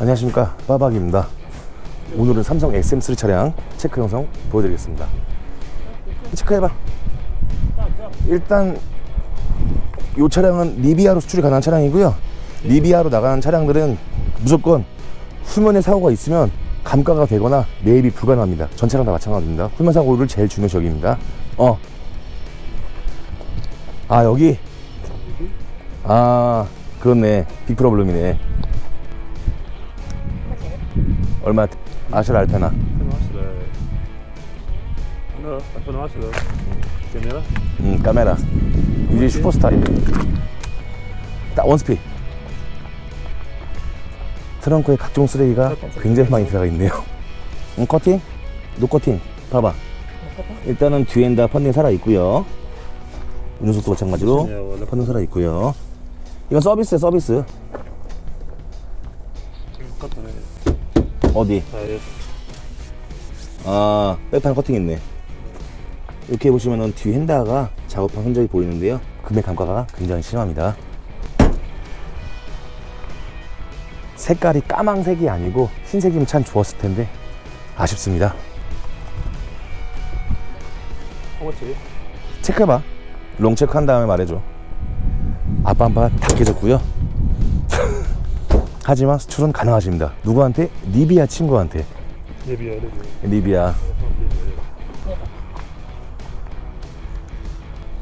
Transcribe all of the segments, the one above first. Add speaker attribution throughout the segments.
Speaker 1: 안녕하십니까. 빠박입니다. 오늘은 삼성 SM3 차량 체크 영상 보여드리겠습니다. 체크해봐. 일단 이 차량은 리비아로 수출이 가능한 차량이고요. 리비아로 나가는 차량들은 무조건 후면에 사고가 있으면 감가가 되거나 매입이 불가능합니다. 전 차량 다 마찬가지입니다. 후면 사고를 제일 중요시 여깁니다. 어. 아 여기? 아 그렇네. 빅 프로블럼이네 얼마 아실 알페나? 음, 카메라. 유지 슈퍼스타일. 딱 원스피. 트렁크에 각종 쓰레기가 굉장히 많이 들어가 있네요. 음, 커팅? 노 커팅. 봐봐. 일단은 뒤엔 다 펀딩 살아 있고요. 운전석도 마찬가지로 펀딩 살아 있고요. 이건 서비스에 서비스. 어디? 아, 백판 커팅 있네. 이렇게 보시면은 뒤 핸다가 작업한 흔적이 보이는데요. 금액 감가가 굉장히 심합니다. 색깔이 까망색이 아니고 흰색이면 참 좋았을 텐데 아쉽습니다.
Speaker 2: 어머치.
Speaker 1: 체크해봐. 롱 체크한 다음에 말해줘. 앞반바 다 깨졌고요. 하지만 수출은 가능하십니다. 누구한테? 리비아 친구한테.
Speaker 2: 리비아.
Speaker 1: 리비아.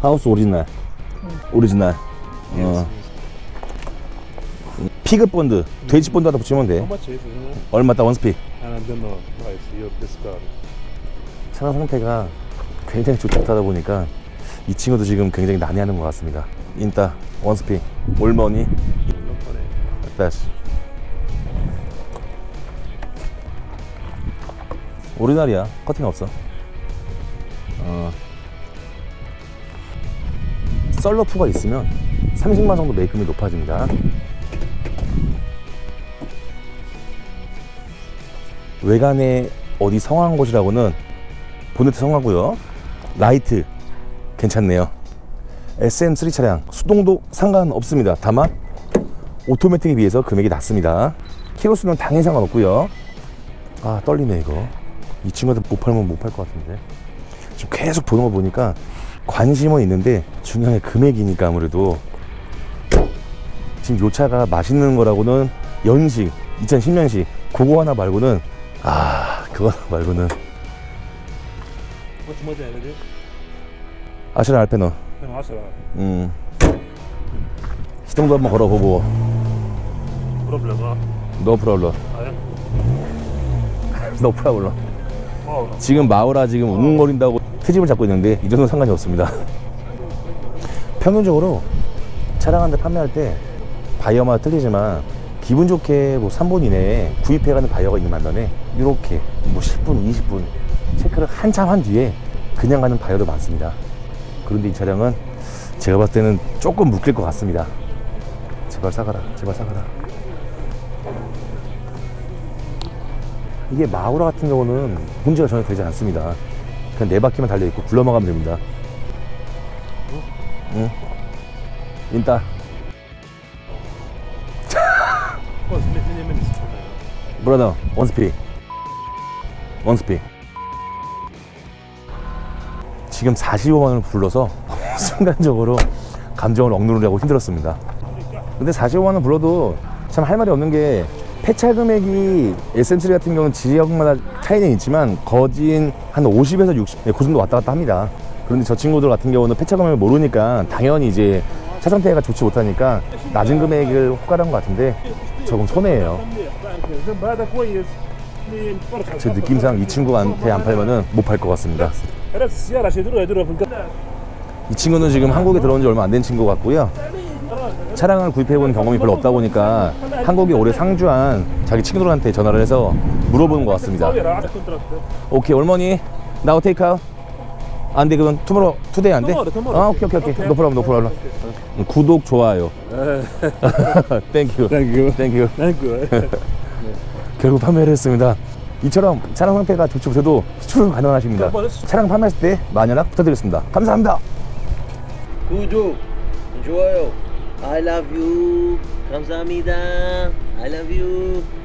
Speaker 1: 하우스 오리지널. 음. 오리지널. 어. 피그 본드, 돼지 본드 하다 붙이면 돼. 얼마 딱 원스피. 차량 상태가 굉장히 좋지 못하다 보니까 이 친구도 지금 굉장히 난해하는 것 같습니다. 인따 원스피 올머니 다시 오리지널이야. 커팅 없어. 어. 썰러프가 있으면 30만 정도 매입금이 높아집니다. 외관에 어디 성한 곳이라고는 보네트 성하고요. 라이트 괜찮네요. SM3 차량 수동도 상관없습니다. 다만 오토매틱에 비해서 금액이 낮습니다. 키로수는 당연히 상관없고요. 아 떨리네 이거 이 친구한테 못 팔면 못 팔 것 같은데. 지금 계속 보는 거 보니까 관심은 있는데 중요한 게 금액이니까 아무래도. 지금 요 차가 맛있는 거라고는 연식 2010년식 그거 하나 말고는 아 그거 하나 말고는. 아시라 알페너
Speaker 2: 아시라
Speaker 1: 음. 시동도 한번 걸어보고.
Speaker 2: 프로블러가.
Speaker 1: 노 프로블러.
Speaker 2: 아, 예?
Speaker 1: 노
Speaker 2: 프로블러.
Speaker 1: 지금 마우라 지금 웅웅거린다고 트집을 잡고 있는데 이 정도는 상관이 없습니다. 평균적으로 차량 한 대 판매할 때 바이어마다 틀리지만 기분 좋게 뭐 3분 이내에 구입해가는 바이어가 있는 반면에 이렇게 뭐 10분, 20분 체크를 한참 한 뒤에 그냥 가는 바이어도 많습니다. 그런데 이 차량은 제가 봤을 때는 조금 묶일 것 같습니다. 제발 사가라 제발 사가라 이게 마우라 같은 경우는 문제가 전혀 되지 않습니다. 그냥 네 바퀴만 달려있고 굴러만 가면 됩니다. 응. 인따. 브라더, 원스피. 원스피. 지금 45만원을 불러서 순간적으로 감정을 억누르려고 힘들었습니다. 근데 45만원 불러도 참 할 말이 없는 게 폐차 금액이 에센트리 같은 경우는 지역마다 차이는 있지만 거진 한 50에서 60, 네, 그 정도 왔다 갔다 합니다. 그런데 저 친구들 같은 경우는 폐차 금액을 모르니까 당연히 이제 차 상태가 좋지 못하니까 낮은 금액을 호가한 것 같은데 조금 손해예요. 제 느낌상 이 친구한테 안 팔면은 못 팔 것 같습니다. 이 친구는 지금 한국에 들어온 지 얼마 안 된 친구 같고요. 차량을 구입해본 경험이 별로 없다 보니까 한국에 오래 상주한 자기 친구들한테 전화를 해서 물어보는 것 같습니다. 오케이, 얼머니. 나우 테이크 아웃. 안 돼, 그럼 투모로 투데이 안 돼? 아, 오케이, 오케이, 오케이. 노 프로, 노 프라블럼. 구독, 좋아요. 땡큐.
Speaker 2: 땡큐.
Speaker 1: 땡큐.
Speaker 2: 땡큐.
Speaker 1: 결국 판매를 했습니다. 이처럼 차량 상태가 좋지 못해도 수출 가능하십니다. 차량 판매했을 때 많은 연락 부탁드리겠습니다. 감사합니다.
Speaker 3: 구독, 좋아요. I love you. 감사합니다. I love you.